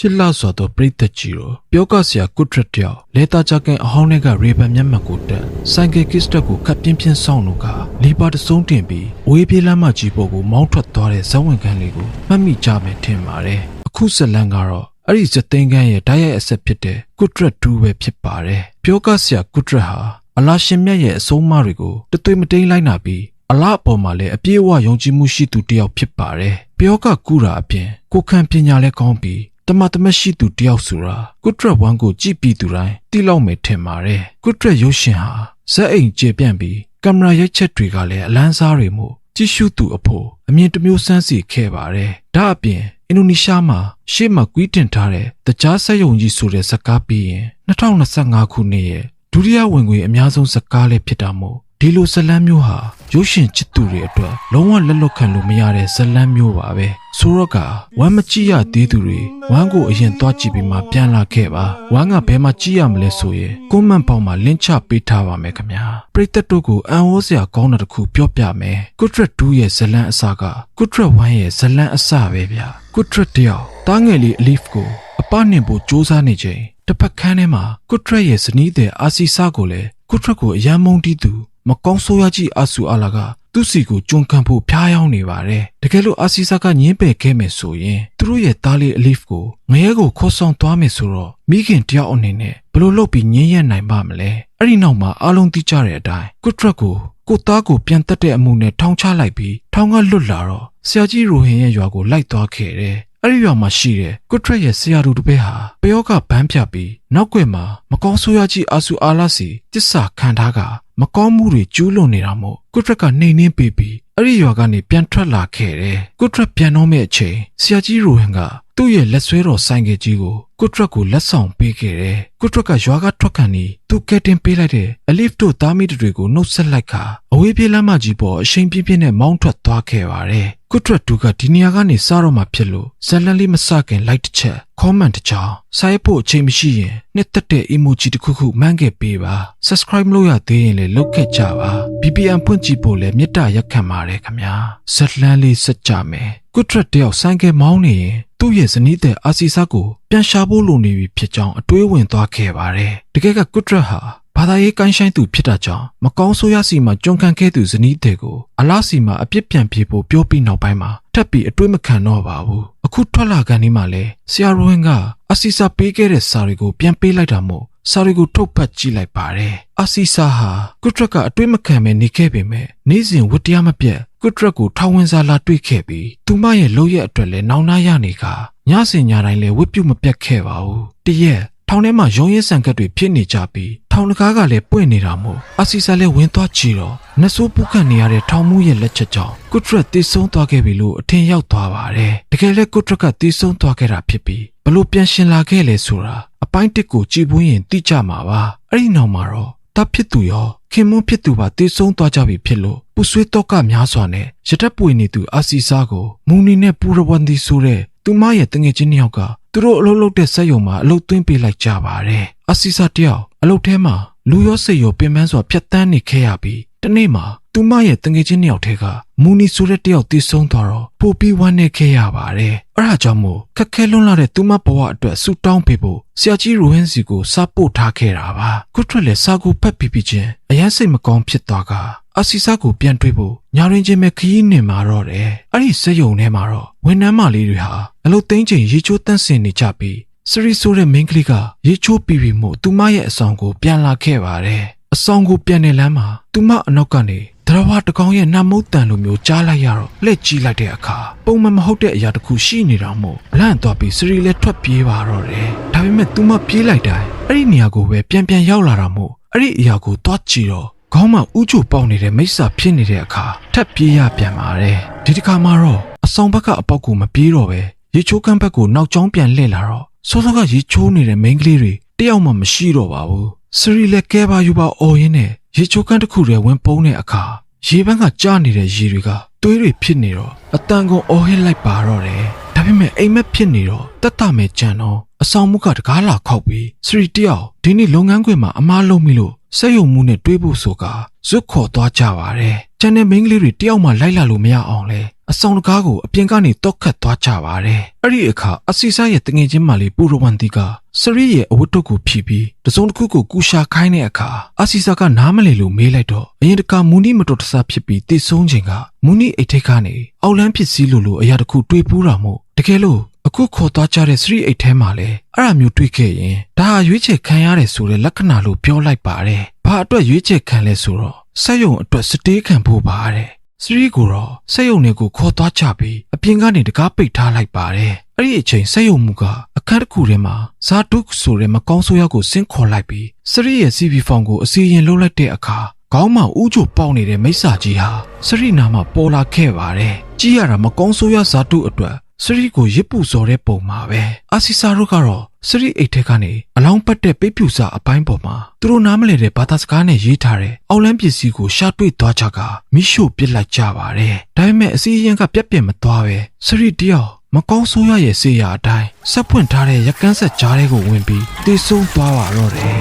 ရှစ်လစွာသောပြိတ္တကြီးတို့ပြောကဆရာကုထရက်တယောက်လေတာကြကန်အဟောင်းတွေကရေဗန်မျက်မှန်ကိုတက်ဆိုင်ကယ်ကစ်စတက်ကိုခတ်ပြင်းပြင်းဆောင်းလို့ကလီပါတစုံတင်ပြီးဝေးပြေးလမ်းမကြီးပေါ်ကိုမောင်းထွက်သွားတဲ့ဇက်ဝင်ခန်းလေးကိုမှတ်မိကြမယ်ထင်ပါတယ်အခုဇက်လန်ကတော့အဲ့ဒီဇက်သိန်းခန်းရဲ့ဓာတ်ရိုက်အဆက်ဖြစ်တဲ့ကုထရက်တူပဲဖြစ်ပါတယ်ပြောကဆရာကုထရက်ဟာအလာရှင်မြတ်ရဲ့အဆုံးအမတွေကိုတသွေးမတိန်လိုက်နာပြီးအလားအပေါ်မှာလည်းအပြည့်အဝယုံကြည်မှုရှိသူတစ်ယောက်ဖြစ်ပါတယ်။ပြောကကူတာအပြင်ကိုခံပညာလည်းကောင်းပြီး တမတ်တမရှိသူတစ်ယောက်ဆိုတာကုထရက်ဝမ်ကိုကြည့်ပြီးသူတိုင်းတိလောက်မယ်ထင်ပါတယ်။ကုထရက်ရုပ်ရှင်ဟာဇက်အိမ်ကျေပြန့်ပြီးကင်မရာရိုက်ချက်တွေကလည်းအလန်းစားတွေမို့ကြည့်ရှုသူအဖို့အမြင်တစ်မျိုးစမ်းစီခဲ့ပါတယ်။ဒါအပြင်အင်ဒိုနီးရှားမှာရှေ့မှာကွီးတင်ထားတဲ့တကြားဆက်ယုံကြီးဆိုတဲ့ဇာတ်ကားပြီးရင်2025ခုနှစ်ရဲ့ဒုတိယဝင်ငွေအများဆုံးဇာတ်ကားလည်းဖြစ်တာမို့ ဒီလိုဇလန်းမျိုးဟာရုပ်ရှင်ချစ်သူတွေအတွက်လုံးဝလက်လွတ်ခံလို့မရတဲ့ဇလန်းမျိုးပါပဲဆိုတော့ကဝမ်းမကြည့်ရသေးသူတွေဝမ်းကိုအရင်သွားကြည့်ပြီးမှပြန်လာခဲ့ပါဝမ်းကဘယ်မှာကြည့်ရမလဲဆိုရင်ကွန်မန့်ပေါက်မှာလင်းချပေးထားပါမယ်ခင်ဗျာပရိသတ်တို့ကိုအံ့ဩစရာကောင်းတဲ့တစ်ခုပြောပြမယ်ကုထရက်2ရဲ့ဇလန်းအစကကုထရက်1ရဲ့ဇလန်းအစပဲဗျာကုထရက်တယောက်တားငယ်လေးအလီဖ်ကိုအပနှင်ဖို့စူးစမ်းနေချိန်တစ်ဖက်ခန်းထဲမှာကုထရက်ရဲ့ဇနီးတဲ့အာစီစာကိုလည်းကုထရက်ကိုအယမ်းမုန်းတီးသူ မကောင်းဆိုးရကြီးအာဆူအာလာကသူ့စီကိုကြုံခံဖို့ဖျားယောင်းနေပါတယ်တကယ်လို့အာစီစာကညင်းပယ်ခဲ့မယ်ဆိုရင်သူတို့ရဲ့သားလေးအလီဖ်ကိုငရဲကိုခေါ်ဆောင်သွားမယ်ဆိုတော့မိခင်တယောက်အနေနဲ့ဘလို့လုပ်ပြီးညင်းရနိုင်ပါမလဲအဲ့ဒီနောက်မှာအားလုံးသိကြတဲ့အတိုင်းကုထရက်ကိုကိုသားကိုပြန်တက်တဲ့အမှုနဲ့ထောင်ချလိုက်ပြီးထောင်ကလွတ်လာတော့ဆရာကြီးရိုဟင်ရဲ့ရွာကိုလိုက်သွားခဲ့တယ်အဲ့ဒီရွာမှာရှိတဲ့ကုထရက်ရဲ့ဆရာတို့တစ်ပည့်ဟာပယောကဘန်းဖြတ်ပြီးနောက်ွယ်မှာမကောင်းဆိုးရကြီးအာဆူအာလာစီတစ္ဆာခံထားက မကောင်းမှုတွေကျူးလွန်နေတာမို့ကုထရက်ကနှိမ်နှင်းပေးပြီးအဲ့ဒီရွာကနေပြန်ထွက်လာခဲ့တယ်ကုထရက်ပြန်တော့မဲ့အချိန်ဆရာကြီးရိုဟင်ကသူ့ရဲ့လက်ဆွဲတော်ဆိုင်ကကြီးကိုကုထရက်ကိုလက်ဆောင်ပေးခဲ့တယ်ကုထရက်ကရွာကထွက်ခံပြီးသူကဲတင်ပေးလိုက်တဲ့အလီဖ်တို့သားမိတွေကိုနှုတ်ဆက်လိုက်ခါအဝေးပြေးလမ်းမကြီးပေါ်အရှိန်ပြင်းပြင်းနဲ့မောင်းထွက်သွားခဲ့ပါတယ်ကုထရက်တူကဒီနေရာကနေစားတော့မှဖြစ်လို့ဇက်လန်လေးမစခင်လိုက်တစ်ချက် comment တစ်ချောင်းစာရေးဖို့အချိန်မရှိရင်နှစ်သက်တဲ့ emoji တစ်ခုခုမှန်းခဲ့ပေးပါ subscribe မလုပ်ရသေးရင်လည်းလုပ်ခဲ့ကြပါ VPN ဖွင့်ကြည့်ဖို့လည်းမေတ္တာရက်ခံပါတယ်ခင်ဗျာဇက်လန်လေးစက်ကြမယ်ကုထရက်တယောက်ဆိုင်ကယ်မောင်းနေရင်သူ့ရဲ့ဇနီးတဲ့အာစီစာကိုပြန်ရှာဖို့လိုနေပြီဖြစ်ကြောင်းအတွေးဝင်သွားခဲ့ပါတယ်တကယ်ကကုထရက်ဟာဘာသာရေးကိုင်းဆိုင်သူဖြစ်တာကြောင့်မကောင်းဆိုးရစီမှာကြုံခံခဲ့သူဇနီးတဲ့ကိုအလားစီမှာအပြစ်ပြန်ပြေဖို့ပြောပြီးနောက်ပိုင်းမှာထပ်ပြီးအတွေးမခံတော့ပါဘူးအခုထွက်လာကန်ဒီမှာလဲဆရာရိုဟင်ကအစီစာပေးခဲ့တဲ့စာတွေကိုပြန်ပေးလိုက်တာမို့ စာတွေကိုထုတ်ဖတ်ကြည့်လိုက်ပါတယ်အစီစာဟာကုထရက်ကအတွေးမခံပဲနေခဲ့ပေမဲ့နေ့စဉ်ဝတ္တရားမပြတ်ကုထရက်ကိုထောင်ဝင်စာလာတွေ့ခဲ့ပြီးသူမရဲ့လုပ်ရက်အတွက်လည်းနောင်နာရနေကညစဉ်ညတိုင်းလည်းဝတ်ပြုမပြတ်ခဲ့ပါဘူးတရက် ထောင်ထဲမှာရုံးရဲဆန်ကတ်တွေဖြစ်နေကြပြီးထောင်တကားကလည်းပွင့်နေတာမို့အစီစာလည်းဝင်သွားကြည့်တော့နဆိုးပုခတ်နေရတဲ့ထောင်မှုရဲ့လက်ချက်ကြောင့်ကုထရက်တည်ဆုံးသွားခဲ့ပြီလို့အထင်ရောက်သွားပါတယ်တကယ်လည်းကုထရက်ကတည်ဆုံးသွားခဲ့တာဖြစ်ပြီးဘလို့ပြန်ရှင်လာခဲ့လဲဆိုတာအပိုင်းတစ်ကိုကြည်ပွင်းရင်သိကြမှာပါအဲ့ဒီနောက်မှာတော့တပ်ဖြစ်သူရောခင်မွန်းဖြစ်သူပါတည်ဆုံးသွားကြပြီဖြစ်လို့ပူဆွေးတော့ကများစွာနဲ့ရတက်ပွေနေသူအာစီစာကိုမူနီနဲ့ပူရဝန်ဒီဆိုတဲ့သူမရဲ့တငယ်ချင်းနှစ်ယောက်က သူတို့အလုပ်လုပ်တဲ့စက်ရုံမှာအလုပ်သွင်းပေးလိုက်ကြပါတယ်အာစီစာတယောက်အလုပ်ထဲမှာလူရောစိတ်ရောပင်ပန်းစွာဖြတ်တန်းနေခဲ့ရပြီးတနေ့မှာ သူမရဲ့တငယ်ချင်းနှစ်ယောက်ထဲကမူနီဆိုတဲ့တယောက်တည်ဆုံးသွားတော့ပိုပြီးဝမ်းနည်းခဲ့ရပါတယ်။အဲဒါကြောင့်မို့ခက်ခဲလွန်းလာတဲ့သူမဘဝအတွက်ဆူတောင်းပေးဖို့ဆရာကြီးရိုဟင်းစီကိုစာပို့ထားခဲ့တာပါ။ခုထွက်လေစာကိုဖတ်ပြီးပြီးချင်းအရန်စိတ်မကောင်းဖြစ်သွားကအစီစာကိုပြန်တွေးဖို့ညာရင်ချင်းပဲခရီးနေမှာတော့တယ်။အဲ့ဒီစက်ယုံထဲမှာတော့ဝန်ထမ်းမလေးတွေဟာအလုပ်သိမ်းချိန်ရေချိုးတန့်စင်နေကြပြီးစရီဆိုတဲ့မိန်းကလေးကရေချိုးပြီးပြီးမို့သူမရဲ့အဆောင်ကိုပြန်လာခဲ့ပါတယ်။အဆောင်ကိုပြန်နေလမ်းမှာသူမအနောက်ကနေ ဒရဝတကောင်ရဲ့နှမုတ်တန်လိုမျိုးကြားလိုက်ရတော့လက်ကြီးလိုက်တဲ့အခါပုံမှန်မဟုတ်တဲ့အရာတစ်ခုရှိနေတာမို့လန့်သွားပြီးစရီလည်းထွက်ပြေးပါတော့တယ်။ဒါပေမဲ့သူမပြေးလိုက်တိုင်းအဲ့ဒီနေရာကိုပဲပြန်ပြန်ရောက်လာတာမို့အဲ့ဒီအရာကိုသွားကြည့်တော့ခေါင်းမှာဥချိုပေါက်နေတဲ့မိစ္ဆာဖြစ်နေတဲ့အခါထပ်ပြေးရပြန်ပါတယ်။ဒီတစ်ခါမှတော့အဆောင်ဘက်ကအပေါက်ကိုမပြေးတော့ပဲရေချိုးကမ်းဘက်ကိုနောက်ကျောင်းပြန်လှည့်လာတော့စောစောကရေချိုးနေတဲ့မိန်းကလေးတွေတယောက်မှမရှိတော့ပါဘူး။စရီလည်းကဲပါယူပါအော်ရင်းနဲ့ ရေချိုးကမ်းတစ်ခုတည်းဝင်ပုန်းတဲ့အခါရေပန်းကကြားနေတဲ့ရေတွေကသွေးတွေဖြစ်နေတော့အတန်ကုန်အော်ဟစ်လိုက်ပါတော့တယ်။ဒါပေမဲ့အိမ်မက်ဖြစ်နေတော့တက်တာမဲ့ကြံတော့အဆောင်မှုကတကားလာခောက်ပြီးစရီတယောက်ဒီနေ့လုပ်ငန်းခွင်မှာအမားလုံးမိလို့စက်ယုံမှုနဲ့တွေးဖို့ဆိုကဇွတ်ခေါ်သွားကြပါတယ် ကျန်တဲ့မိန်းကလေးတွေတယောက်မှလိုက်လာလို့မရအောင်လဲအဆောင်တကားကိုအပြင်ကနေတောက်ခတ်သွားကြပါတယ်အဲ့ဒီအခါအစီစာရဲ့တငယ်ချင်းမလေးပူရဝန်တီကစရီရဲ့အဝတ်တုပ်ကိုဖြီးပြီးတစုံတစ်ခုကိုကူရှာခိုင်းတဲ့အခါအစီစာကနားမလည်လို့မေးလိုက်တော့အရင်တကမူနီမတော်တဆဖြစ်ပြီးတည်ဆုံးချိန်ကမူနီအိတ်ထိတ်ကနေအောက်လန်းဖြစ်စည်းလို့လို့အရာတစ်ခုတွေးပူးတာမို့တကယ်လို့အခုခေါ်သွားကြတဲ့စရီအိတ်ထဲမှာလဲအဲ့အမျိုးတွေးခဲ့ရင်ဒါဟာရွေးချယ်ခံရတယ်ဆိုတဲ့လက္ခဏာလို့ပြောလိုက်ပါတယ်ဘာအတွက်ရွေးချယ်ခံလဲဆိုတော့ ဆက်ယုံအတွက်စတေးခံဖို့ပါတဲ့စရီကိုတော့ဆက်ယုံတွေကိုခေါ်သွားကြပြီးအပြင်ကနေတကားပိတ်ထားလိုက်ပါတယ်အဲ့ဒီအချိန်ဆက်ယုံမှုကအခန်းတစ်ခုထဲမှာဇာတုဆိုတဲ့မကောင်းဆိုးရောက်ကိုဆင်းခေါ်လိုက်ပြီးစရီရဲ့ CV ဖောင်ကိုအစီရင်လှုပ်လိုက်တဲ့အခါခေါင်းမှာဥချိုပေါက်နေတဲ့မိစ္ဆာကြီးဟာစရီနာမှာပေါ်လာခဲ့ပါတယ်ကြည့်ရတာမကောင်းဆိုးရဇာတုအတွက် စရီကိုရစ်ပူစော်တဲ့ပုံမှာပဲအာစီစာတို့ကတော့စရီအိတ်ထဲကနေအလောင်းပတ်တဲ့ပိတ်ဖြူစာအပိုင်းပေါ်မှာသူတို့နားမလည်တဲ့ဘာသာစကားနဲ့ရေးထားတဲ့အောက်လန်းပစ္စည်းကိုရှာတွေ့သွားကြကမိရှို့ပစ်လိုက်ကြပါတယ်ဒါပေမဲ့အစီအရင်ကပြက်ပြက်မသွားပဲစရီတယောက်မကောင်းဆိုးရရဲ့စေရအတိုင်းဆက်ဖွင့်ထားတဲ့ရကန်းဆက်ကြားထဲကိုဝင်ပြီးတေဆုံးသွားပါတော့တယ်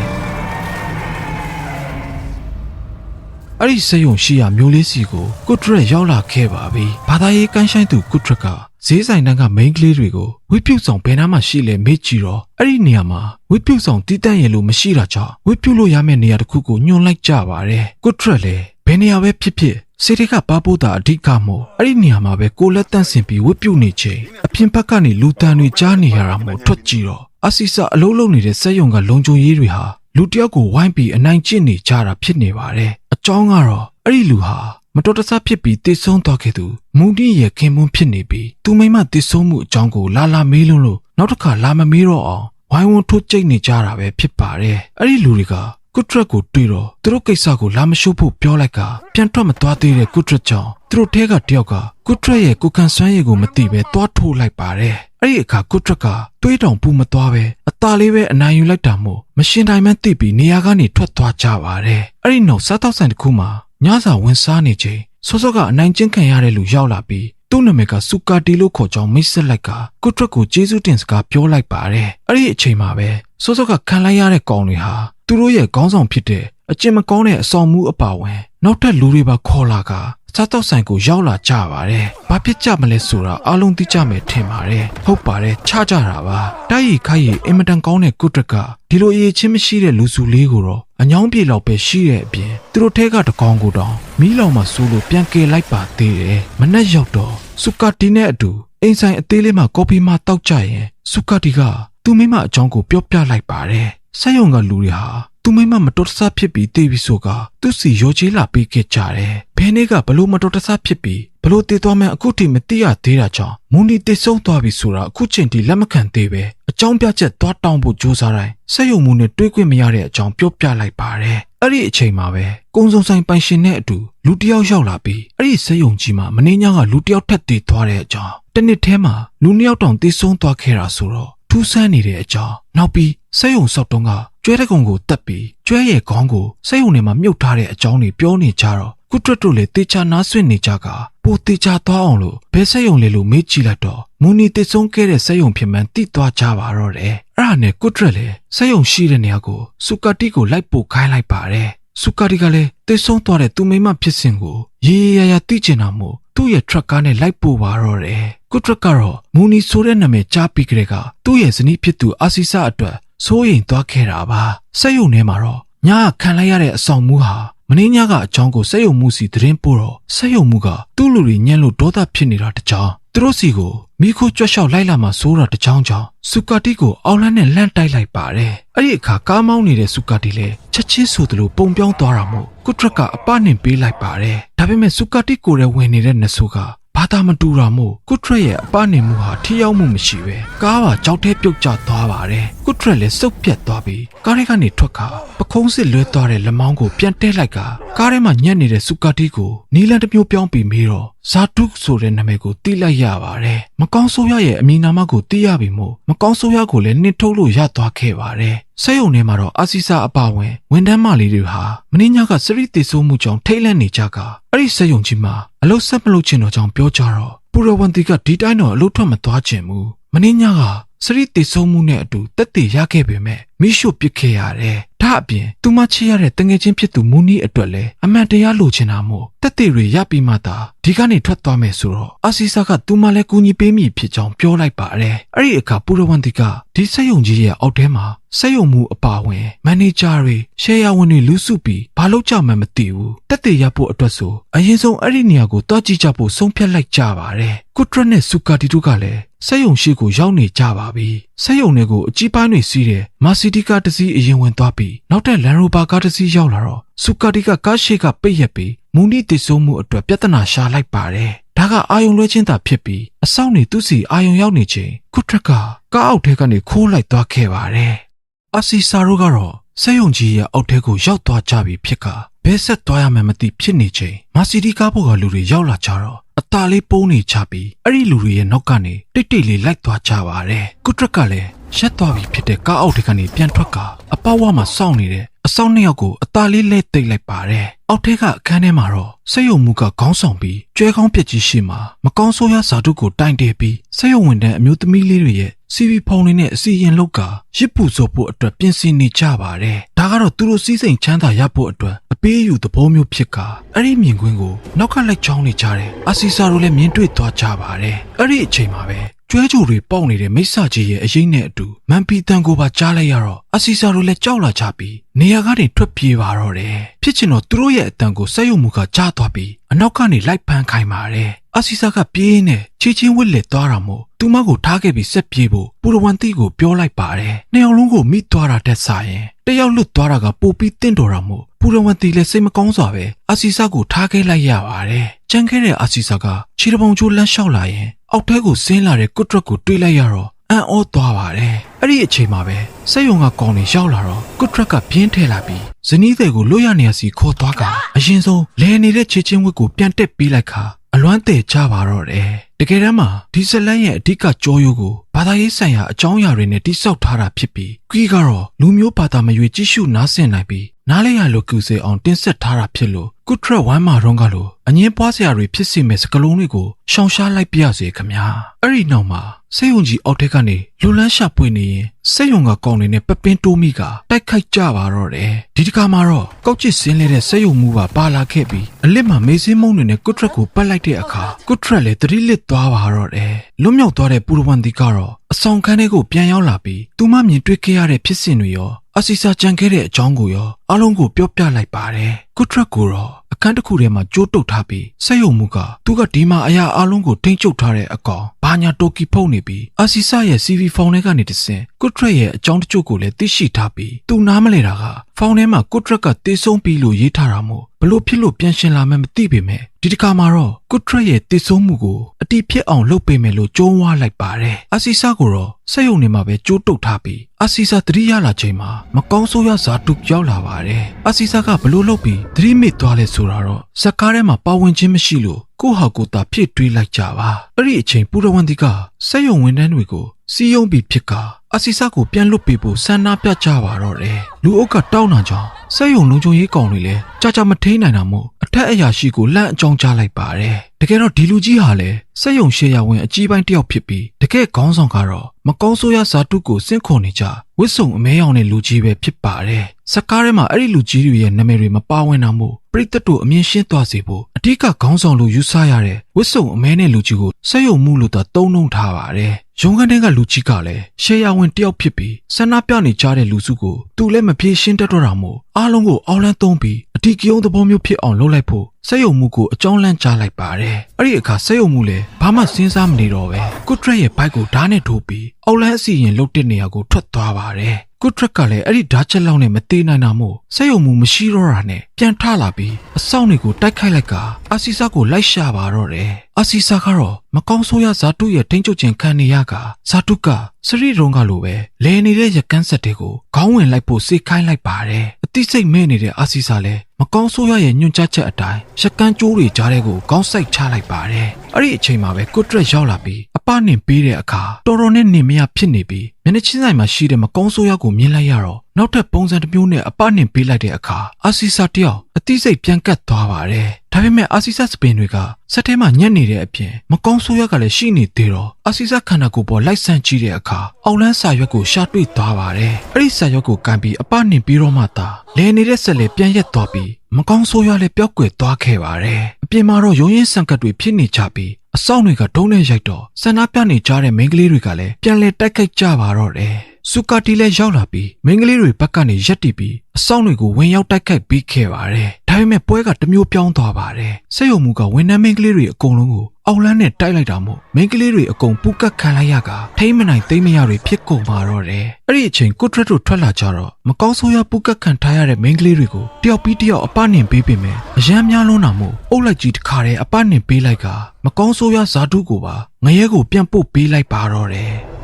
အဲ့ဒီစေယုံရှိရမျိုးလေးစီကိုကုတ်ထရက်ရောက်လာခဲ့ပါပြီ။ဘာသာရေးကန်းဆိုင်သူကုတ်ထရက်က ဈေးဆိုင်တန်းကမိန်းကလေးတွေကိုဝိပြုတ်ဆောင်ဘယ်နာမှရှိလဲမေ့ကြည့်တော့အဲ့ဒီနေရာမှာဝိပြုတ်ဆောင်တီးတန့်ရလို့မရှိတာကြောင့်ဝိပြုတ်လို့ရမယ့်နေရာတစ်ခုကိုညွှန်လိုက်ကြပါတယ်။ကုတ်ထရက်လည်းဘယ်နေရာပဲဖြစ်ဖြစ်စေတကပါဖို့တာအဓိကမို့အဲ့ဒီနေရာမှာပဲကိုလက်တန့်စင်ပြီးဝိပြုတ်နေချိန်အပြင်ဘက်ကနေလူတန်တွေကြားနေရတာမို့ထွက်ကြည့်တော့အစီစာအလုံးလုံးနေတဲ့စက်ယုံကလုံခြုံရေးတွေဟာလူတယောက်ကိုဝိုင်းပြီးအနိုင်ကျင့်နေကြတာဖြစ်နေပါတယ်။အကြောင်းကတော့အဲ့ဒီလူဟာ မတော်တဆဖြစ်ပြီးတည်ဆုံးသွားခဲ့သူမူတီရဲ့ခင်မွန်းဖြစ်နေပြီးသူမိမတည်ဆုံးမှုအကြောင်းကိုလာလာမေးလုံးလို့နောက်တစ်ခါလာမမေးတော့အောင်ဝိုင်းဝန်းထုတ်ကြိတ်နေကြတာပဲဖြစ်ပါတယ်။အဲ့ဒီလူတွေကကုထရက်ကိုတွေ့တော့သူတို့ကိစ္စကိုလာမရှုပ်ဖို့ပြောလိုက်ကပြန်ထွက်မသွားသေးတဲ့ကုထရက်ကြောင့်သူတို့ထဲကတယောက်ကကုထရက်ရဲ့ကိုကန်ဆွမ်းရည်ကိုမသိပဲသွားထိုးလိုက်ပါတယ်။အဲ့ဒီအခါကုထရက်ကတွေးတောင်ပူမသွားပဲအตาလေးပဲအနိုင်ယူလိုက်တာမို့မရှင်တိုင်းမှသိပြီးနေရာကနေထွက်သွားကြပါတယ်။အဲ့ဒီနောက်စားတောက်ဆိုင်တစ်ခုမှာ ညစာဝင်စားနေချိန်စောစောကအနိုင်ကျင့်ခံရတဲ့လူရောက်လာပြီးသူ့နာမည်ကစူကာတီလို့ခေါ်ကြောင်းမိတ်ဆက်လိုက်ကကုထရက်ကိုကျေးဇူးတင်စကားပြောလိုက်ပါတယ်။အဲ့ဒီအချိန်မှာပဲစောစောကခံလိုက်ရတဲ့ကောင်တွေဟာသူတို့ရဲ့ခေါင်းဆောင်ဖြစ်တဲ့အကျင့်မကောင်းတဲ့အဆောင်မှုအပါဝင်နောက်ထပ်လူတွေပါခေါ်လာက စားတော့ဆိုင်ကိုရောက်လာကြပါတယ်။ဘာဖြစ်ကြမလဲဆိုတာအားလုံးသိကြမယ်ထင်ပါတယ်။ဟုတ်ပါတယ်ချကြတာပါ။တိုက်ရီခိုက်ရီအင်မတန်ကောင်းတဲ့ကုတက်ကဒီလိုအရေးချင်းမရှိတဲ့လူစုလေးကိုတော့အညောင်းပြေလောက်ပဲရှိတဲ့အပြင်သူတို့ထဲကတကောင်ကိုတောင်မီးလောင်မှစိုးလို့ပြန်ကယ်လိုက်ပါသေးတယ်။မနဲ့ရောက်တော့စုကာတီနဲ့အတူအိမ်ဆိုင်အသေးလေးမှာကော်ဖီမတောက်ကြရင်စုကာတီကသူ့မိမအကြောင်းကိုပြောပြလိုက်ပါတယ်။ဆက်ယုံကလူတွေဟာ သူမိမမတော်တဆဖြစ်ပြီးတေးပြီးဆိုကသူ့စီရောချေးလာပေးခဲ့ကြတယ်။ဘဲနေ့ကဘလို့မတော်တဆဖြစ်ပြီးဘလို့တည်သွားမှန်းအခုထိမသိရသေးတာကြောင့်မွန်ဒီတည်ဆုံးသွားပြီဆိုတာအခုချိန်ထိလက်မခံသေးပဲအကြောင်းပြချက်သွားတောင်းဖို့ကြိုးစားတိုင်းဆက်ယုံမှုနဲ့တွေးခွင့်မရတဲ့အကြောင်းပြောပြလိုက်ပါတယ်။အဲ့ဒီအချိန်မှာပဲကုံစုံဆိုင်ပိုင်ရှင်နဲ့အတူလူတစ်ယောက်ရောက်လာပြီးအဲ့ဒီဆက်ယုံကြီးမှာမင်းညကလူတစ်ယောက်ထက်တည်သွားတဲ့အကြောင်းတစ်နှစ်ထဲမှာလူနှစ်ယောက်တောင်တည်ဆုံးသွားခဲ့တာဆိုတော့ထူးဆန်းနေတဲ့အကြောင်းနောက်ပြီးဆက်ယုံဆောက်တုံးက ကျွဲတဲ့ကုံကိုတက်ပြီးကျွဲရဲ့ခေါင်းကိုဆက်ယုံထဲမှာမြုပ်ထားတဲ့အကြောင်းတွေပြောနေကြတော့ကုတွတ်တို့လည်းတေချာနားဆွင့်နေကြကပိုတေချာသွားအောင်လို့ဘယ်ဆက်ယုံလေလို့မေးကြည့်လိုက်တော့မူနီတည်ဆုံးခဲ့တဲ့ဆက်ယုံဖြစ်မှန်းသိသွားကြပါတော့တယ်အဲ့ဒါနဲ့ကုတွတ်လည်းဆက်ယုံရှိတဲ့နေရာကိုစူကာတီကိုလိုက်ပို့ခိုင်းလိုက်ပါတယ်စူကာတီကလည်းတည်ဆုံးသွားတဲ့သူမိမဖြစ်စဉ်ကိုရေရရသိချင်တာမို့သူ့ရဲ့ထရက်ကားနဲ့လိုက်ပို့ပါတော့တယ်ကုထရက်ကတော့မူနီဆိုတဲ့နာမည်ကြားပြီးကြတဲ့ကသူ့ရဲ့ဇနီးဖြစ်သူအာစီဆာအတွက် စိုးရိမ်သွားခဲ့တာပါစက်ယုံထဲမှာတော့ညခံလိုက်ရတဲ့အဆောင်မှုဟာမင်းညကအကြောင်းကိုစက်ယုံမှုစီသတင်းပို့တော့စက်ယုံမှုကသူ့လူတွေညံ့လို့ဒေါသဖြစ်နေတာတကြောင်သူတို့စီကိုမိခိုးကြွက်လျှောက်လိုက်လာမှစိုးတာတကြောင်ကြောင့်စူကာတီကိုအောက်လန်းနဲ့လန့်တိုက်လိုက်ပါတယ်အဲ့ဒီအခါကားမောင်းနေတဲ့စူကာတီလည်းချက်ချင်းဆိုသလိုပုံပြောင်းသွားတာမို့ကုထရက်ကအပနှင်ပေးလိုက်ပါတယ်ဒါပေမဲ့စူကာတီကိုလည်းဝင်နေတဲ့နဆိုးက ဘာသာမတူတာမို့ကုထရက်ရဲ့အပနေမှုဟာထိရောက်မှုမရှိပဲကားပါကြောက်ထဲပြုတ်ကျသွားပါတယ်ကုထရက်လည်းစုပ်ပြတ်သွားပြီးကားထဲကနေထွက်ခါပခုံးစစ်လွဲသွားတဲ့လက်မောင်းကိုပြန်တဲလိုက်ကကားထဲမှာညက်နေတဲ့စူကာတီကိုနီလန်တစ်မျိုးပြောင်းပြီးမေးတော့ ဇာတုဆိုတဲ့နာမည်ကိုတိလိုက်ရပါတယ်မကောင်းဆိုးရရဲ့အမည်နာမကိုသိရပြီမို့မကောင်းဆိုးရကိုလည်းနှင်ထုတ်လို့ရသွားခဲ့ပါတယ်ဆက်ယုံထဲမှာတော့အာစီစာအပါဝင်ဝန်တန်းမလေးတွေဟာမင်းညကစရိတေဆိုးမှုကြောင့်ထိတ်လန့်နေကြကအဲ့ဒီဆက်ယုံကြီးမှာအလုတ်ဆက်မလုပ်ချင်တော့ကြောင်းပြောကြတော့ပူရဝန်တီကဒီတိုင်းတော့အလုတ်ထွက်မသွားချင်ဘူးမင်းညကစရိတေဆိုးမှုနဲ့အတူတက်တည်ရခဲ့ပေမဲ့မိရှုပစ်ခဲ့ရတယ်။ဒါအပြင်သူမချစ်ရတဲ့တငယ်ချင်းဖြစ်သူမူနီအတွက်လည်းအမှန်တရားလိုချင်တာမို့တက်သေးတွေရပြီးမှသာဒီကနေထွက်သွားမယ်ဆိုတော့အာစီစာကသူမလည်းကူညီပေးမိဖြစ်ကြောင်းပြောလိုက်ပါတယ်။အဲ့ဒီအခါပူရဝန်တီကဒီစက်ယုံကြီးရဲ့အောက်ထဲမှာစက်ယုံမှုအပါဝင်မန်နေဂျာတွေရှယ်ယာဝင်တွေလူစုပြီးဘာလို့ကြမှန်းမသိဘူး။တက်သေးရဖို့အတွက်ဆိုအရင်ဆုံးအဲ့ဒီနေရာကိုတွားကြည့်ကြဖို့ဆုံးဖြတ်လိုက်ကြပါတယ်။ကုထရနဲ့ဆူကာတီတို့ကလည်းစက်ယုံရှိကိုရောက်နေကြပါပြီ။ စက်ယုံတွေကိုအကြီးပိုင်းတွေစီးတဲ့မာစီတီကာတစ်စီးအရင်ဝင်သွားပြီးနောက်တဲ့လန်ရိုဘာကားတစ်စီးရောက်လာတော့ဆူကာတီကကားရှိကပိတ်ရက်ပြီးမူနီတည်ဆုံမှုအတွက်ပြဿနာရှာလိုက်ပါတယ်။ဒါကအာယုံလွှဲချင်းသာဖြစ်ပြီးအဆောင်နေသူစီအာယုံရောက်နေချိန်ကုထရကကားအောက်ထဲကနေခိုးလိုက်သွားခဲ့ပါတယ်။အစီစာတို့ကတော့စက်ယုံကြီးရဲ့အောက်ထဲကိုရောက်သွားကြပြီဖြစ်ကဘဲဆက်သွားရမှန်းမသိဖြစ်နေချိန်မာစီတီကားပေါ်ကလူတွေရောက်လာကြတော့ အตาလေးပုံးနေချပြီးအဲ့ဒီလူတွေရဲ့နောက်ကနေတိတ်တိတ်လေးလိုက်သွားကြပါတယ်ကုထရကလည်းရှက်သွားပြီဖြစ်တဲ့ကားအောက်ထဲကနေပြန်ထွက်ကာအပေါဝါမှာစောင့်နေတဲ့ အဆောင်နှစ်ယောက်ကိုအตาလေးလဲတိတ်လိုက်ပါတယ်အောက်ထဲကအခန်းထဲမှာတော့စိတ်ယုံမှုကခေါင်းဆောင်ပြီးကျွဲကောင်းပြက်ကြီးရှိမှာမကောင်းဆိုးရဇာတုကိုတိုင်တယ်ပြီးစိတ်ယုံဝင်တဲ့အမျိုးသမီးလေးတွေရဲ့စီဗီဖုန်းလေးနဲ့အစီရင်လောက်ကရစ်ပူဆိုဖို့အတွက်ပြင်ဆင်နေကြပါတယ်ဒါကတော့သူတို့စီးစိမ်ချမ်းသာရဖို့အတွက်အပေးယူသဘောမျိုးဖြစ်ကအဲ့ဒီမြင်ကွင်းကိုနောက်ကလိုက်ချောင်းနေကြတယ်အစီစာတို့လည်းမြင်တွေ့သွားကြပါတယ်အဲ့ဒီအချိန်မှာပဲ ကျွဲကြိုတွေပေါက်နေတဲ့မိစ္ဆာကြီးရဲ့အရင်နဲ့အတူမန်ပီတန်ကိုပါကြားလိုက်ရတော့အစီစာတို့လည်းကြောက်လာကြပြီးနေရာကနေထွက်ပြေးပါတော့တယ်ဖြစ်ချင်တော့သူတို့ရဲ့အတန်ကိုဆက်ယုံမှုကကြားသွားပြီးအနောက်ကနေလိုက်ဖမ်းခိုင်းပါတယ် အစီစာကပြေးနေချီချင်းဝစ်လက်သွားတာမို့သူမကိုထားခဲ့ပြီးဆက်ပြေးဖို့ပူရဝန်တီကိုပြောလိုက်ပါတယ်နှစ်ယောက်လုံးကိုမိသွားတာတက်စားရင်တယောက်လွတ်သွားတာကပိုပြီးတင့်တော်တာမို့ပူရဝန်တီလည်းစိတ်မကောင်းစွာပဲအစီစာကိုထားခဲ့လိုက်ရပါတယ်ကြမ်းခဲ့တဲ့အစီစာကခြေတပုံချိုးလမ်းလျှောက်လာရင်အောက်ထဲကိုဆင်းလာတဲ့ကွတ်ထရက်ကိုတွေးလိုက်ရတော့အံ့ဩသွားပါတယ်အဲ့ဒီအချိန်မှာပဲစက်ယုံကကောင်းနေရောက်လာတော့ကွတ်ထရက်ကပြင်းထဲလာပြီးဇနီးတဲ့ကိုလွတ်ရနေရစီခေါ်သွားကအရင်ဆုံးလဲနေတဲ့ချေချင်းဝက်ကိုပြန်တက်ပေးလိုက်ခါအလွမ်းတဲ့ကြပါတော့တယ်တကယ်တမ်းမှာဒီဇလန်ရဲ့အဓိကကြောရိုးကိုဘာသာရေးဆိုင်ရာအကြောင်းအရာတွေနဲ့တိစောက်ထားတာဖြစ်ပြီးကွီကတော့လူမျိုးဘာသာမရွေကြည့်ရှုနားဆင်နိုင်ပြီးနားလေရလို့ကူစေအောင်တင်ဆက်ထားတာဖြစ်လို့ကုထရက်ဝမ်းမာတော့ကလို့အငင်းပွားစရာတွေဖြစ်စေမဲ့စကလုံးတွေကိုရှောင်ရှားလိုက်ပြရစေခမညာအဲ့ဒီနောက်မှာ စေယုံကြီးအောက်ထက်ကနေလူလန်းရှာပွင့်နေရင်စေယုံကကောင်းနေတဲ့ပပင်းတိုးမိကတိုက်ခိုက်ကြပါတော့တယ်ဒီတခါမှာတော့ကောက်ချစ်စင်းလဲတဲ့စေယုံမူပါပါလာခဲ့ပြီးအလစ်မှာမေးစင်းမုံတွေနဲ့ကုထရက်ကိုပတ်လိုက်တဲ့အခါကုထရက်လည်းတတိလစ်သွားပါတော့တယ်လွတ်မြောက်သွားတဲ့ပူရဝန်တီကတော့အဆောင်ခန်းထဲကိုပြန်ရောက်လာပြီးသူမမြင်တွေ့ခဲ့ရတဲ့ဖြစ်စဉ်တွေရောအစီစာကြံခဲ့တဲ့အကြောင်းကိုရောအလုံးကိုပြောပြလိုက်ပါတယ်ကုထရက်ကိုတော့ အခန်းတစ်ခုထဲမှာကြိုးတုပ်ထားပြီးစက်ယုံမှုကသူကဒီမှာအရာအလုံးကိုထိမ့်ချုပ်ထားတဲ့အကောင်ဘာညာတိုကီဖုတ်နေပြီးအစီစာရဲ့ CV ဖုန်းထဲကနေတဆင်ကုထရက်ရဲ့အကြောင်းတချို့ကိုလည်းသိရှိထားပြီးသူနားမလဲတာကဖုန်းထဲမှာကုထရက်ကတေဆုံးပြီးလို့ရေးထားတာမို့ဘလို့ဖြစ်လို့ပြန်ရှင်လာမှမသိပေမဲ့ ဒီတစ်ခါမှာတော့ကုထရက်ရဲ့တေဆုံးမှုကိုအတိဖြစ်အောင်လုပ်ပေးမယ်လို့ကြိုးဝါလိုက်ပါတယ်အစီစာကိုတော့စက်ယုံနေမှာပဲကြိုးတုပ်ထားပြီးအစီစာသတိရလာချိန်မှာမကောင်းဆိုးရဇာတုရောက်လာပါတယ်အစီစာကဘလို့လုပ်ပြီးသတိမိသွားလဲဆိုတာတော့ဇက်ကားထဲမှာပါဝင်ခြင်းမရှိလို့ကိုဟာကိုတာဖြစ်တွေးလိုက်ကြပါအဲ့ဒီအချိန်ပူရဝန်တီကစက်ယုံဝန်ထမ်းတွေကိုစီယုံပြီးဖြစ်ကအစီစာကိုပြန်လွတ်ပေးဖို့ဆန္ဒပြကြပါတော့တယ်လူအုပ်ကတောင်းတာကြောင့် စက်ယုံလုံချုံရေးကောင်တွေလည်းကြာကြာမထိန်နိုင်တာမို့အထက်အရာရှိကိုလှမ်းအကြောင်းကြားလိုက်ပါတယ်တကယ်တော့ဒီလူကြီးဟာလည်းစက်ယုံရှေ့ရဝင်အကြီးပိုင်းတစ်ယောက်ဖြစ်ပြီးတကယ်ခေါင်းဆောင်ကတော့မကောင်းဆိုးရဇာတုကိုစင့်ခေါ်နေကြဝစ်စုံအမဲရောင်တဲ့လူကြီးပဲဖြစ်ပါတယ်စကားထဲမှာအဲ့ဒီလူကြီးတွေရဲ့နာမည်တွေမပါဝင်တာမို့ပရိသတ်တို့အမြင်ရှင်းသွားစေဖို့အဓိကခေါင်းဆောင်လို့ယူဆရတဲ့ဝစ်စုံအမဲနဲ့လူကြီးကိုစက်ယုံမှုလို့သာတုံးနှုံထားပါတယ်ရုံးခန်းထဲကလူကြီးကလည်းရှေးရဝင်တယောက်ဖြစ်ပြီးဆန္ဒပြနေကြတဲ့လူစုကိုသူလည်းမပြေရှင်းတတ်တော့တာမို့ အားလုံးကိုအောင်းလန်းသုံးပြီး အတီကယုံသဘောမျိုးဖြစ်အောင်လုပ်လိုက်ဖို့စက်ယုံမှုကိုအကြောင်းလန့်ကြားလိုက်ပါတယ်။အဲ့ဒီအခါစက်ယုံမှုလည်းဘာမှစဉ်းစားမနေတော့ပဲကုထရက်ရဲ့ဘိုက်ကိုဓာတ်နဲ့ထိုးပြီးအောက်လန်းအစီရင်လုတ်တဲ့နေရာကိုထွက်သွားပါတယ်။ကုထရက်ကလည်းအဲ့ဒီဓာတ်ချက်လောက်နဲ့မသေးနိုင်တာမို့စက်ယုံမှုမရှိတော့တာနဲ့ပြန်ထလာပြီးအဆောင်တွေကိုတိုက်ခိုက်လိုက်ကအစီစာကိုလိုက်ရှာပါတော့တယ်။အစီစာကတော့မကောင်းဆိုးရဇာတုရဲ့ထိန်းချုပ်ခြင်းခံနေရကဇာတုကစရိရုံကလိုပဲလဲနေတဲ့ရကန်းဆက်တွေကိုခေါင်းဝင်လိုက်ဖို့စေခိုင်းလိုက်ပါတယ်။အသိစိတ်မဲ့နေတဲ့အစီစာလည်း မကောင်းဆိုးရရဲ့ညွန့်ချချက်အတိုင်းရကန်းကျိုးတွေကြားထဲကိုခေါင်းစိုက်ချလိုက်ပါတယ်။အဲ့ဒီအချိန်မှာပဲကုတ်ထရက်ရောက်လာပြီးအပနှင်ပေးတဲ့အခါတော်တော်နဲ့နေမရဖြစ်နေပြီးမျက်နှာချင်းဆိုင်မှာရှိတဲ့မကောင်းဆိုးရကိုမြင်လိုက်ရတော့နောက်ထပ်ပုံစံတစ်မျိုးနဲ့အပနှင်ပေးလိုက်တဲ့အခါအာစီစာတယောက်အသိစိတ်ပြန်ကတ်သွားပါတယ်။ ဒါဒါပေမဲ့အာစီဆတ်စပင်တွေကစက်ထဲမှာညက်နေတဲ့အပြင်မကောင်းဆိုးရွက်ကလည်းရှိနေသေးတော့အာစီဆတ်ခန္ဓာကိုယ်ပေါ်လိုက်ဆန့်ကြည့်တဲ့အခါအောက်လန်းစာရွက်ကိုရှာတွေ့သွားပါတယ်အဲ့ဒီစာရွက်ကိုကန်ပြီးအပနှင်ပြီးတော့မှသာလဲနေတဲ့ဆက်လေပြန်ရက်သွားပြီးမကောင်းဆိုးရွက်လည်းပျောက်ကွယ်သွားခဲ့ပါတယ်အပြင်မှာတော့ရုံရင်းဆန်ကတ်တွေဖြစ်နေကြပြီးအဆောင်တွေကဒုံးနဲ့ရိုက်တော့ဆန္ဒပြနေကြတဲ့မိန်းကလေးတွေကလည်းပြန်လဲတိုက်ခိုက်ကြပါတော့တယ် စူကာတီလည်းရောက်လာပြီးမိန်းကလေးတွေဘက်ကနေရက်တီပြီးအဆောင်တွေကိုဝင်ရောက်တိုက်ခိုက်ပြီးခဲ့ပါတယ်။ဒါပေမဲ့ပွဲကတစ်မျိုးပြောင်းသွားပါတယ်။ဆက်ရုံမူကဝန်ထမ်းမိန်းကလေးတွေအကုန်လုံးကိုအောက်လန်းနဲ့တိုက်လိုက်တာမို့မိန်းကလေးတွေအကုန်ပူကတ်ခံလိုက်ရကထိမ့်မနိုင်သိမ့်မရတွေဖြစ်ကုန်ပါတော့တယ်။အဲ့ဒီအချိန်ကိုထရက်တို့ထွက်လာကြတော့မကောင်းဆိုးရပူကတ်ခံထားရတဲ့မိန်းကလေးတွေကိုတယောက်ပြီးတယောက်အပနှင်ပေးပေမဲ့အရန်များလုံးတာမို့အုပ်လိုက်ကြီးတစ်ခါတည်းအပနှင်ပေးလိုက်ကမကောင်းဆိုးရဇာတုကိုပါငရဲကိုပြန်ပို့ပေးလိုက်ပါတော့တယ်။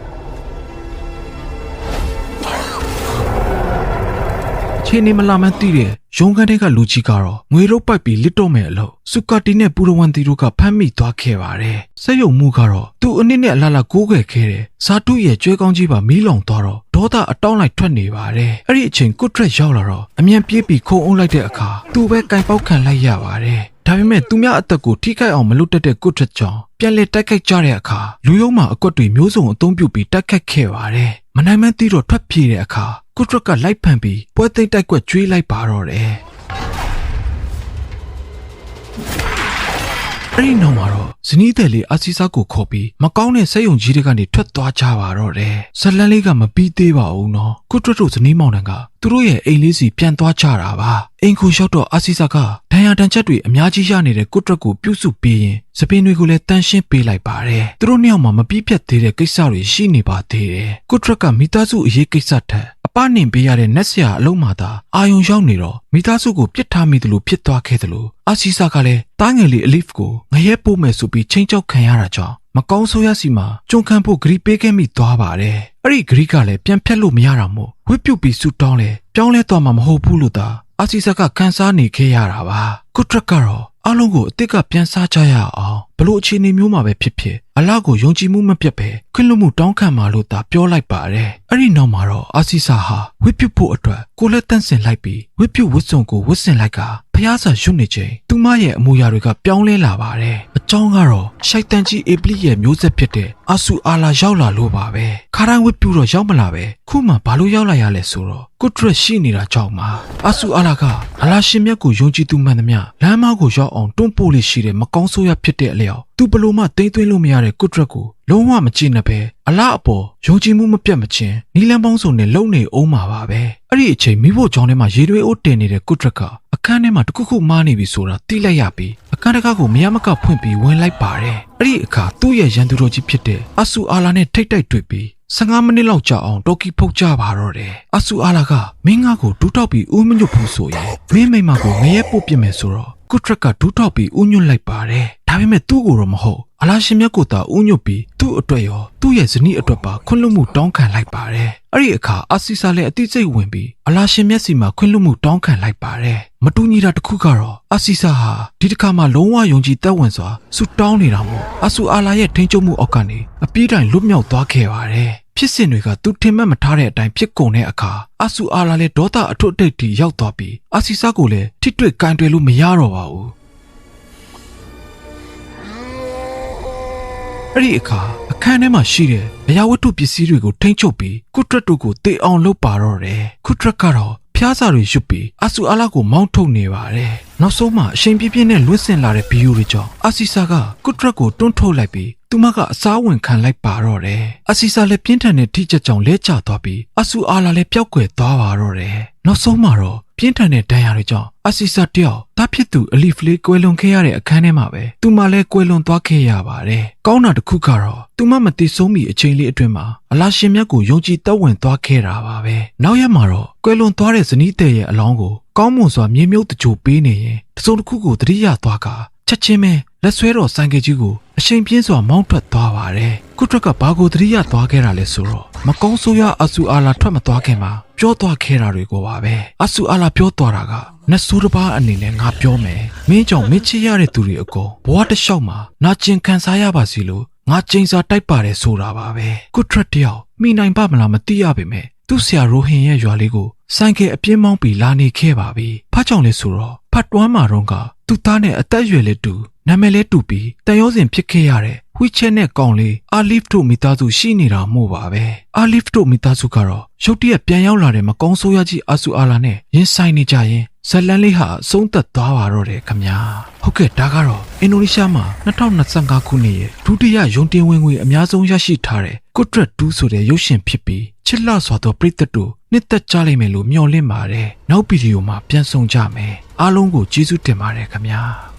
ခြေနေမလာမှန်းသိတဲ့ရုံးခန်းတွေကလူကြီးကတော့ငွေရုပ်ပိုက်ပြီးလစ်တော့မဲ့အလို့စူကာတီနဲ့ပူရဝန်တီတို့ကဖမ်းမိသွားခဲ့ပါတယ်။စက်ယုံမှုကတော့သူ့အနစ်နဲ့အလားလားကိုးကွယ်ခဲ့တဲ့ဇာတုရဲ့ကြွဲကောင်းကြီးပါမီးလောင်သွားတော့ဒေါသအတောင်းလိုက်ထွက်နေပါတယ်။အဲ့ဒီအချိန်ကုတ်ထရက်ရောက်လာတော့အမြန်ပြေးပြီးခုံအုံးလိုက်တဲ့အခါသူ့ပဲကင်ပေါက်ခံလိုက်ရပါတယ်။ဒါပေမဲ့သူများအသက်ကိုထိခိုက်အောင်မလုပ်တတ်တဲ့ကုတ်ထရက်ကြောင့်ပြန်လဲတိုက်ခိုက်ကြတဲ့အခါလူယုံမှာအကွက်တွေမျိုးစုံအသုံးပြုပြီးတိုက်ခိုက်ခဲ့ပါတယ်။ မနိုင်မသိတော့ထွက်ပြေးတဲ့အခါကုတ်ထရက်ကလိုက်ဖန်ပြီးပွဲသိမ်းတိုက်ကွက်ကျွေးလိုက်ပါတော့တယ်။ အဲ့ဒီနောက်မှာတော့ဇနီးတဲ့လေးအာစီစာကိုခေါ်ပြီးမကောင်းတဲ့စက်ယုံကြီးတွေကနေထွက်သွားကြပါတော့တယ်။ဇလန်းလေးကမပြီးသေးပါဘူးနော်။ကုတ်ထရက်တို့ဇနီးမောင်နှံကသူတို့ရဲ့အိမ်လေးစီပြန်သွားကြတာပါ။အိမ်ကိုရောက်တော့အာစီစာကဒဏ်ရာတန်ချက်တွေအများကြီးရနေတဲ့ကုတ်ထရက်ကိုပြုစုပေးရင်စပင်းတွေကိုလည်းတန်ရှင်းပေးလိုက်ပါတယ်။သူတို့နှစ်ယောက်မှာမပြီးပြတ်သေးတဲ့ကိစ္စတွေရှိနေပါသေးတယ်။ကုတ်ထရက်ကမိသားစုအရေးကိစ္စထက်အ ပနှင်ပေးရတဲ့နက်ဆရာအလုံးမှသာအာယုံရောက်နေတော့မိသားစုကိုပြစ်ထားမိတယ်လို့ဖြစ်သွားခဲ့တယ်လို့အာစီစာကလည်းတားငယ်လေးအလီဖ်ကိုငရဲပို့မယ်ဆိုပြီးချိန်ချောက်ခံရတာကြောင့်မကောင်းဆိုးရစီမှာကြုံခံဖို့ဂရီပေးခဲ့မိသွားပါတယ်။အဲ့ဒီဂရီကလည်းပြန်ဖြတ်လို့မရတာမို့ဝစ်ပြုတ်ပြီးဆူတောင်းလဲပြောင်းလဲသွားမှာမဟုတ်ဘူးလို့သာအာစီစာကခန်းစားနေခဲ့ရတာပါ။ကုတ်ထရက်ကတော့ အားလုံးကိုအစ်စ်ကပြန်စားကြရအောင်ဘလို့အခြေအနေမျိုးမှာပဲဖြစ်ဖြစ်အလားကိုယုံကြည်မှုမပြတ်ပဲခွင့်လွှတ်မှုတောင်းခံပါလို့သာပြောလိုက်ပါတယ်အဲ့ဒီနောက်မှာတော့အာစီစာဟာဝစ်ပြုတ်ဖို့အတွက်ကိုလက်တန့်စင်လိုက်ပြီးဝစ်ပြုတ်ဝစ်စုံကိုဝစ်စင်လိုက်က ဖျားစာရွတ်နေချိန်သူမရဲ့အမူအရာတွေကပြောင်းလဲလာပါတယ်အကြောင်းကတော့ရှိုက်တန်ကြီးအေပလီရဲ့မျိုးဆက်ဖြစ်တဲ့အာဆူအာလာရောက်လာလို့ပါပဲခါတိုင်းဝစ်ပြုတ်တော့ရောက်မလာပဲခုမှဘာလို့ရောက်လာရလဲဆိုတော့ကုတ်ထရက်ရှိနေတာကြောင့်ပါအာဆူအာလာကအလာရှင်မြတ်ကိုယုံကြည်သူမှန်သမျှလမ်းမကိုရောက်အောင်တွန်းပို့လိရှိတဲ့မကောင်းဆိုးရဖြစ်တဲ့အလျောက်သူဘလို့မှတိမ့်သွင်းလို့မရတဲ့ကုတ်ထရက်ကိုလုံးဝမကြည့်နဲ့ပဲအလားအပေါ်ယုံကြည်မှုမပြတ်မချင်းနီလန်ပေါင်းစုံနဲ့လုံနေအောင်မှာပါပဲအဲ့ဒီအချိန်မိဖို့ကြောင်းထဲမှာရေတွေအိုးတင်နေတဲ့ကုတ်ထရက်က အခန်းထဲမှာတခုခုမားနေပြီဆိုတာသိလိုက်ရပြီးအခန်းတကားကိုမရမကဖွင့်ပြီးဝင်လိုက်ပါတယ်အဲ့ဒီအခါသူ့ရဲ့ရန်သူတော်ကြီးဖြစ်တဲ့အဆူအာလာနဲ့ထိတ်တိုက်တွေ့ပြီး15မိနစ်လောက်ကြာအောင်တော်ကီဖုတ်ကြပါတော့တယ်အဆူအာလာကမင်းငါ့ကိုဒူးတောက်ပြီးဦးမညွတ်ဖို့ဆိုရင်မင်းမိမကိုငရဲပို့ပြစ်မယ်ဆိုတော့ကုတ်ထရက်ကဒူးထောက်ပြီးဥညွတ်လိုက်ပါတယ် ဒါပေမဲ့သူ့ကိုတော့မဟုတ်အလားရှင်မြတ်ကိုသာဥညွတ်ပြီးသူ့အတွက်ရောသူ့ရဲ့ဇနီးအတွက်ပါခွင့်လွှတ်မှုတောင်းခံလိုက်ပါတယ်အဲ့ဒီအခါအာစီစာလည်းအတိစိတ်ဝင်ပြီးအလားရှင်မြတ်စီမှာခွင့်လွှတ်မှုတောင်းခံလိုက်ပါတယ်မတူညီတာတစ်ခုကတော့အာစီစာဟာဒီတစ်ခါမှလုံးဝယုံကြည်သက်ဝင်စွာဆူတောင်းနေတာမို့အဆူအာလာရဲ့ထိန်းချုပ်မှုအောက်ကနေအပြေးတိုင်လွတ်မြောက်သွားခဲ့ပါတယ်ဖြစ်စဉ်တွေကသူထင်မှတ်မထားတဲ့အတိုင်းဖြစ်ကုန်တဲ့အခါအဆူအာလာလည်းဒေါသအထွတ်အထိပ်ထိရောက်သွားပြီးအာစီစာကိုလည်းထိတွေ့ကင်တွယ်လို့မရတော့ပါဘူး အဲ့ဒီအခါအခန်းထဲမှာရှိတဲ့အရာဝတ္ထုပစ္စည်းတွေကိုထိမ့်ချုပ်ပြီးကုထရက်တို့ကိုတေအောင်လုပ်ပါတော့တယ်ကုထရက်ကတော့ဖျားစာတွေရွတ်ပြီးအဆူအာလာကိုမောင်းထုတ်နေပါတယ်နောက်ဆုံးမှအချိန်ပြည့်ပြည့်နဲ့လွတ်စင်လာတဲ့ဗီဒီယိုတွေကြောင့်အာစီစာကကုထရက်ကိုတွန်းထုတ်လိုက်ပြီးသူမကအစားဝင်ခံလိုက်ပါတော့တယ်အစီစာလည်းပြင်းထန်တဲ့ထိချက်ကြောင့်လဲကျသွားပြီးအဆူအာလာလည်းပျောက်ကွယ်သွားပါတော့တယ်နောက်ဆုံးမှတော့ ပြင်းထန်တဲ့ဒဏ်ရာတွေကြောင့်အစီစာတယောက်တားဖြစ်သူအလီဖလေးကွယ်လွန်ခဲ့ရတဲ့အခန်းထဲမှာပဲသူမလည်းကွယ်လွန်သွားခဲ့ရပါတယ်ကောင်းတာတစ်ခုကတော့သူမမတည်ဆုံးမီအချိန်လေးအတွင်းမှာအလာရှင်မြတ်ကိုယုံကြည်သက်ဝင်သွားခဲ့တာပါပဲနောက်ရက်မှာတော့ကွယ်လွန်သွားတဲ့ဇနီးတဲ့ရဲ့အလောင်းကိုကောင်းမွန်စွာမြေမြုပ်တကြိုပေးနေရင်တစုံတစ်ခုကိုတတိယသွားကချက်ချင်းပဲ လက်ဆွဲတော်ဆိုင်ကကြီးကိုအရှိန်ပြင်းစွာမောင်းထွက်သွားပါတယ်။ကုထရက်ကဘာကိုတတိယသွားခဲ့တာလဲဆိုတော့မကောင်းဆိုးရအဆူအာလာထွက်မသွားခင်မှာပြောသွားခဲ့တာတွေကိုပါပဲ။အဆူအာလာပြောသွားတာကနတ်ဆိုးတစ်ပါးအနေနဲ့ငါပြောမယ်။မင်းကြောင့်မင်းချစ်ရတဲ့သူတွေအကုန်ဘဝတစ်လျှောက်မှာနာကျင်ခံစားရပါစီလို့ငါကျိန်စာတိုက်ပါတယ်ဆိုတာပါပဲ။ကုထရက်တယောက်မိနိုင်ပါမလားမသိရပါမယ်။သူ့ဆရာရိုဟင်ရဲ့ရွာလေးကိုဆိုင်ကယ်အပြင်းမောင်းပြီးလာနေခဲ့ပါပြီ။ဖားကြောင့်လဲဆိုတော့ဖတ်တွမ်းမာတော့ကသူသူ့သားနဲ့အသက်အရွယ်လေးတူ နာမည်လေးတူပြီးတန်ရုံးစင်ဖြစ်ခဲ့ရတဲ့ဝှီချဲနဲ့ကောင်လေးအာလီဖ်တို့မိသားစုရှိနေတာမို့ပါပဲအာလီဖ်တို့မိသားစုကတော့ရုတ်တရက်ပြန်ရောက်လာတဲ့မကောင်းဆိုးရကြီးအာဆူအာလာနဲ့ရင်ဆိုင်နေကြရင်ဇလန်လေးဟာအဆုံးသက်သွားပါတော့တယ်ခမညာဟုတ်ကဲ့ဒါကတော့အင်ဒိုနီးရှားမှာ2025ခုနှစ်ရဲ့ဒုတိယယုံတင်ဝင်ငွေအများဆုံးရရှိထားတဲ့ကွတ်ထရက်2ဆိုတဲ့ရုပ်ရှင်ဖြစ်ပြီးချစ်လှစွာသောပရိသတ်တို့နှစ်သက်ကြလိမ့်မယ်လို့မျှော်လင့်ပါတယ်နောက်ဗီဒီယိုမှာပြန်ဆောင်ကြမယ်အားလုံးကိုကျေးဇူးတင်ပါတယ်ခမညာ